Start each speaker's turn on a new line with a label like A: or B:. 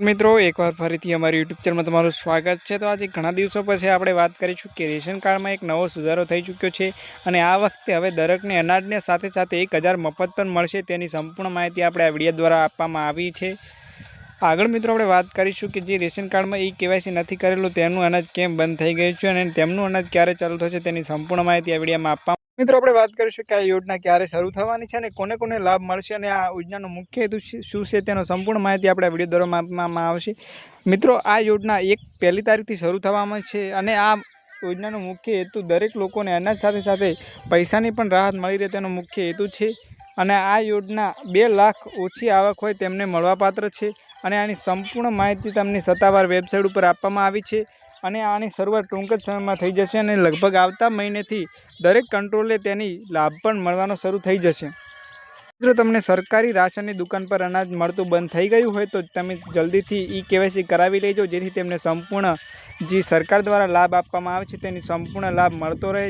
A: મિત્રો, એકવાર ફરીથી અમારી યુટ્યુબ ચેનલમાં તમારું સ્વાગત છે. તો આજે ઘણા દિવસો પછી આપણે વાત કરીશું કે રેશન કાર્ડમાં એક નવો સુધારો થઈ ચૂક્યો છે અને આ વખતે હવે દરેકને અનાજને સાથે સાથે એક મફત પણ મળશે તેની સંપૂર્ણ માહિતી આપણે આ વીડિયો દ્વારા આપવામાં આવી છે. આગળ મિત્રો, આપણે વાત કરીશું કે જે રેશન કાર્ડમાં ઈ કેવાયસી નથી કરેલું તેનું અનાજ કેમ બંધ થઈ ગયું છે અને તેમનું અનાજ ક્યારે ચાલુ થશે તેની સંપૂર્ણ માહિતી આ વિડીયોમાં આપવામાં મિત્રો, આપણે વાત કરીશું કે આ યોજના ક્યારે શરૂ થવાની છે અને કોને કોને લાભ મળશે અને આ યોજનાનો મુખ્ય હેતુ શું- છે તેનો સંપૂર્ણ માહિતી આપણે વીડિયો દ્વારા આપવામાં આવશે. મિત્રો, આ યોજના એક પહેલી તારીખથી શરૂ થવામાં છે અને આ યોજનાનો મુખ્ય હેતુ દરેક લોકોને અનાજ સાથે સાથે પૈસાની પણ રાહત મળી રહે તેનો મુખ્ય હેતુ છે અને આ યોજના બે લાખ ઓછી આવક હોય તેમને મળવાપાત્ર છે અને આની સંપૂર્ણ માહિતી તમને સત્તાવાર વેબસાઇટ ઉપર આપવામાં આવી છે. અને આની શરૂઆત ટૂંક જ સમયમાં થઈ જશે અને લગભગ આવતા મહિનેથી દરેક કંટ્રોલે તેની લાભ પણ મળવાનો શરૂ થઈ જશે. મિત્રો, તમને સરકારી રાશનની દુકાન પર અનાજ મળતું બંધ થઈ ગયું હોય તો તમે જલ્દીથી ઈ કેવાયસી કરાવી લેજો, જેથી તેમને સંપૂર્ણ જે સરકાર દ્વારા લાભ આપવામાં આવે છે તેની સંપૂર્ણ લાભ મળતો રહે.